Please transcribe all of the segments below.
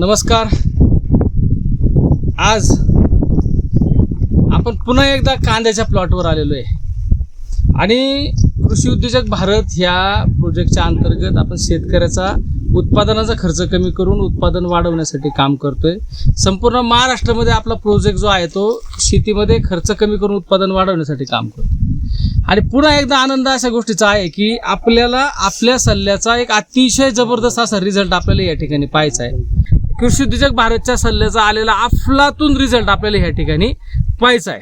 नमस्कार. आज आपण पुन्हा एकदा कांद्याच्या प्लॉटवर आलेलो आहे. आणि कृषी उद्योजक भारत ह्या प्रोजेक्टच्या अंतर्गत आपण शेतकऱ्याचा उत्पादनाचा खर्च कमी करून उत्पादन वाढवण्यासाठी काम करतोय. संपूर्ण महाराष्ट्रामध्ये आपला प्रोजेक्ट जो आहे तो शेतीमध्ये खर्च कमी करून उत्पादन वाढवण्यासाठी काम करतो आणि पुन्हा एकदा आनंद अशा गोष्टीचा आहे की आपल्याला आपल्या सल्ल्याचा एक अतिशय जबरदस्त असा रिझल्ट आपल्याला या ठिकाणी पाहायचा आहे. कृषी उद्योजक भारतच्या सल्ल्याचा आलेला अफलातून रिझल्ट आपल्याला या ठिकाणी पाहायचा आहे.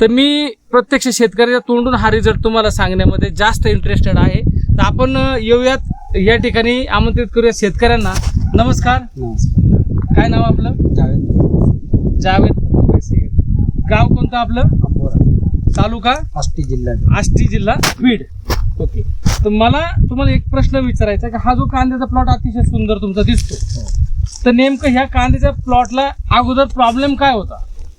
तर मी प्रत्यक्ष शेतकऱ्याच्या तोंडून हा रिझल्ट तुम्हाला सांगण्यामध्ये जास्त इंटरेस्टेड आहे. तर आपण येऊयात. या ठिकाणी आमंत्रित करूया शेतकऱ्यांना. नमस्कार. काय नाव आपलं? जावेद. सय्यद. गाव कोणतं आपलं? अंबोरा. तालुका? आष्टी जिल्हा. आष्टी जिल्हा बीड. ओके. तर मला तुम्हाला एक प्रश्न विचारायचा आहे की हा जो कांद्याचा प्लॉट अतिशय सुंदर तुमचा दिसतो तर नेमकं ह्या कांद्याच्या प्लॉटला अगोदर प्रॉब्लेम काय होता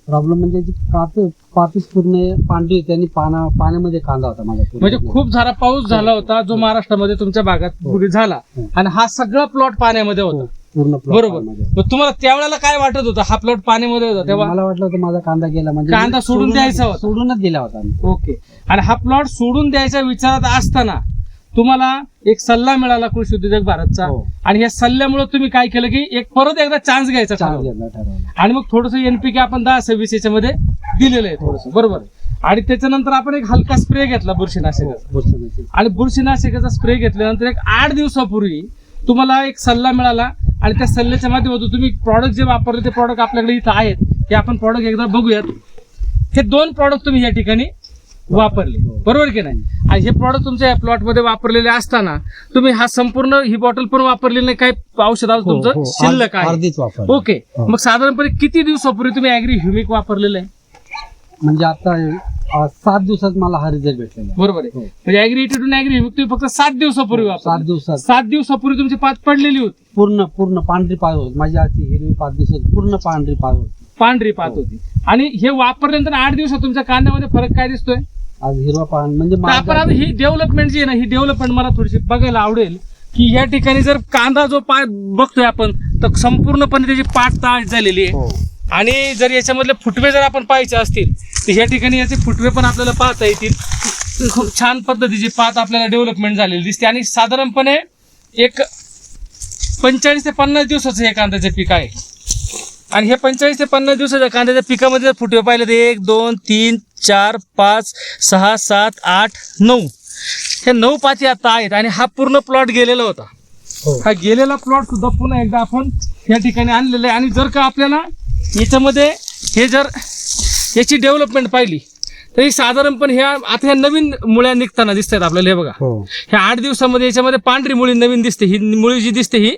प्रॉब्लेम म्हणजे जी कात पातीच पूर्ण पांढरी होती आणि पाना पाण्यामध्ये कांदा होता माझा पूर्ण. म्हणजे खूप सारा पाऊस झाला होता जो महाराष्ट्रामध्ये तुमच्या भागात पूर्वी झाला हो. आणि हा सगळा प्लॉट पाण्यामध्ये हो, होता पूर्ण plot बरोबर पाण्यामध्ये. मग तुम्हाला त्यावेळेला काय वाटत होतं हा प्लॉट पाण्यामध्ये होता तेव्हा मला वाटलं होतं माझा कांदा गेला म्हणजे कांदा सोडून द्यायचा होता. सोडूनच दिला होता. ओके आणि हा प्लॉट सोडून द्यायच्या विचारात असताना तुम्हाला एक सल्ला मिळाला कृषी उद्योजक भारतचा. हो. आणि या सल्ल्यामुळे तुम्ही काय केलं की एक परत एकदा चान्स घ्यायचा चान्स ठरवलं. ठरवलं. आणि मग थोडस एनपीके आपण दहा सव्वीस याच्यामध्ये दिलेलं आहे थोडस. बरोबर आणि त्याच्यानंतर आपण एक हलका स्प्रे घेतला बुरशीनाशकाचा. बुरशीनाशक. आणि बुरशीनाशकाचा स्प्रे घेतल्यानंतर एक आठ दिवसापूर्वी तुम्हाला एक सल्ला मिळाला आणि त्या सल्ल्याच्या माध्यमातून तुम्ही प्रॉडक्ट जे वापरले ते प्रॉडक्ट आपल्याकडे इथं आहेत ते आपण प्रॉडक्ट एकदा बघूयात. हे दोन प्रॉडक्ट तुम्ही या ठिकाणी वापरले. हो. बरोबर की नाही? आणि हे प्रॉडक्ट तुमच्या या प्लॉटमध्ये वापरलेले असताना तुम्ही हा संपूर्ण ही बॉटल पण वापरलेली नाही काही औषधाला हो, तुमचं? हो. शिल्लक आहे. अर्धीच वापर ओके. मग साधारणपणे किती दिवसापूर्वी तुम्ही ऍग्री ह्युमिक वापरलेलं आहे? म्हणजे आता अं, सात दिवसात मला हा रिझल्ट भेटलेला आहे. बरोबर आहे. हो. म्हणजे ऍग्री टू ऍग्री ह्युमिक तुम्ही फक्त सात दिवसापूर्वी सात दिवसात. सात दिवसापूर्वी तुमची पात पडलेली होती. पूर्ण पूर्ण पांढरी पाय होत. माझी आजची हिरवी पाच दिवसात पूर्ण पांढरी पाय होती. पांढरी पात. होती. आणि हे वापरल्यानंतर आठ दिवसात तुमच्या कांद्यामध्ये फरक काय दिसतोय? आज हिरवा पान म्हणजे आपण ही डेव्हलपमेंट जी आहे ना ही डेव्हलपमेंट मला थोडीशी बघायला आवडेल की या ठिकाणी जर कांदा जो पाय बघतोय आपण तर संपूर्णपणे त्याची पाठ ताट झालेली आहे. हो. आणि जर याच्यामधले फुटवे जर आपण पाहायचे असतील तर या ठिकाणी याचे फुटवे पण आपल्याला पाहता येतील. खूप छान पद्धतीची पात आपल्याला डेव्हलपमेंट झालेली दिसते. आणि साधारणपणे एक पंचेचाळीस ते पन्नास दिवसाचं हे कांद्याचं पीक आहे. आणि हे पंचेचाळीस ते पन्नास दिवसाच्या कांद्याच्या पिकामध्ये जर फुटवे पाहिले तर एक दोन तीन चार पाच सहा सात आठ नऊ. हे नऊ पाती आता आहेत आणि हा पूर्ण प्लॉट गेलेला होता. हो. हा गेलेला प्लॉट सुद्धा पुन्हा एकदा आपण या ठिकाणी आणलेला आहे. आणि जर का आपल्याला याच्यामध्ये हे जर याची डेव्हलपमेंट पाहिली तरी साधारणपणे ह्या आता ह्या नवीन मुळ्या निघताना दिसत आहेत आपल्याला हे बघा. हो. ह्या आठ दिवसामध्ये याच्यामध्ये पांढरी मुळी नवीन दिसते. ही मुळी जी दिसते ही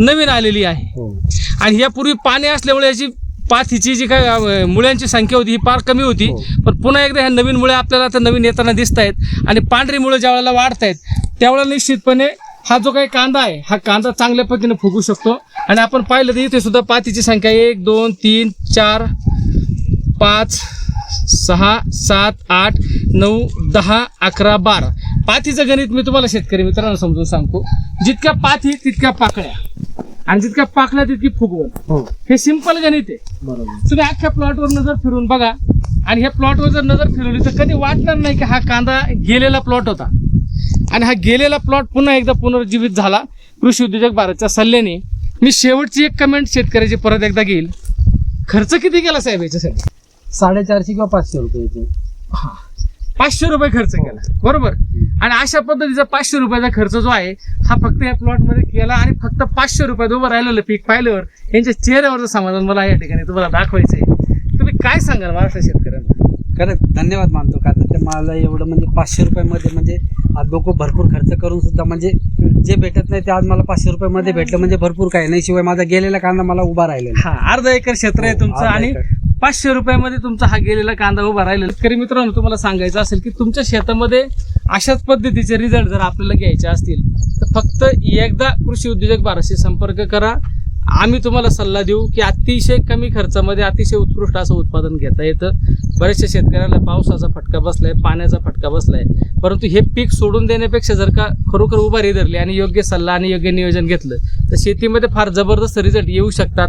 नवीन आलेली आहे. हो. आणि यापूर्वी पाणी असल्यामुळे याची पाथीची जी काय मुळ्यांची संख्या होती ही फार कमी होती. हो. पण पुन्हा एकदा ह्या नवीन मुळे आपल्याला आता नवीन येताना दिसत आहेत आणि पांढरी मुळे ज्या वेळेला वाढत आहेत त्यावेळेला निश्चितपणे हा जो काही कांदा आहे हा कांदा चांगल्या पद्धतीने फुगू शकतो. आणि आपण पाहिलं तर इथे सुद्धा पातीची संख्या एक दोन तीन चार पाच सहा सात आठ नऊ दहा अकरा बारा. पाथीचं गणित मी तुम्हाला शेतकरी मित्रांनो समजून सांगतो. जितक्या पाथी तितक्या पाकळ्या. आणि जितक्या पाकळ्या तितकी फुगवण. हो. हे सिंपल गणित आहे. बरोबर. तुम्ही अख्ख्या प्लॉटवर नजर फिरून बघा. आणि ह्या प्लॉटवर जर नजर फिरवली तर कधी वाटणार नाही की हा कांदा गेलेला प्लॉट होता. आणि हा गेलेला प्लॉट पुन्हा एकदा पुनर्जीवित झाला. कृषी उद्योजक भारतच्या सल्ल्याने. मी शेवटची एक कमेंट शेतकऱ्याची परत एकदा घेईल. खर्च किती केला साहेब याच्यासाठी? साडेचारशे किंवा पाचशे रुपयाचे हा. पाचशे रुपये खर्च केला. बरोबर? आणि अशा पद्धतीचा पाचशे रुपयाचा खर्च जो आहे हा फक्त या प्लॉटमध्ये केला आणि फक्त पाचशे रुपयात उभं राहिलेलं पीक पाहिल्यावर यांच्या चेहऱ्यावरचं समाधान मला या ठिकाणी तुम्हाला दाखवायचं आहे तुम्ही काय सांगाल महाराष्ट्र शेतकऱ्यांना? खरंच धन्यवाद मानतो का तर ते मला एवढं म्हणजे पाचशे रुपयामध्ये म्हणजे आज लोक भरपूर खर्च करून सुद्धा म्हणजे जे भेटत नाही ते आज मला पाचशे रुपयामध्ये भेटलं म्हणजे भरपूर काय नाही. शिवाय माझा गेलेला कांदा मला उभा राहिलेला. हा अर्धा एकर क्षेत्र आहे हो, तुमचं आणि. पाचशे रुपयामध्ये तुमचा हा गेलेला कांदा उभा राहिला शेतकरी मित्रांनो तुम्हाला सांगायचं असेल की तुमच्या शेतामध्ये अशाच पद्धतीचे रिझल्ट जर आपल्याला घ्यायचे असतील तर फक्त एकदा कृषी उद्योजक बाराशी संपर्क करा. आम्ही तुम्हाला सल्ला देऊ की अतिशय कमी खर्चामध्ये अतिशय उत्कृष्ट असं उत्पादन घेता येतं. बऱ्याचशा शेतकऱ्याला पावसाचा फटका बसलाय पाण्याचा फटका बसलाय. परंतु हे पीक सोडून देण्यापेक्षा जर का खरोखर उभारी धरली आणि योग्य सल्ला आणि योग्य नियोजन घेतलं तर शेतीमध्ये फार जबरदस्त रिझल्ट येऊ शकतात.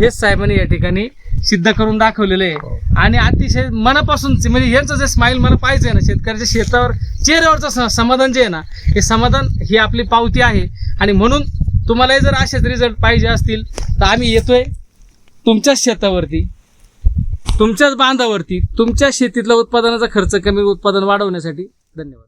हेच साहेबांनी या ठिकाणी सिद्ध करून दाखवलेलं आहे. आणि अतिशय मनापासून म्हणजे यांचं जे स्माईल मला पाहिजे ना शेतकऱ्याच्या शेतावर चेहऱ्यावरचं समाधान जे आहे ना हे समाधान ही आपली पावती आहे. आणि म्हणून तुम्हालाही जर असेच रिझल्ट पाहिजे असतील तर आम्ही येतोय तुमच्याच शेतावरती तुमच्याच बांधावरती तुमच्या शेतीतला उत्पादनाचा खर्च कमी उत्पादन वाढवण्यासाठी. धन्यवाद.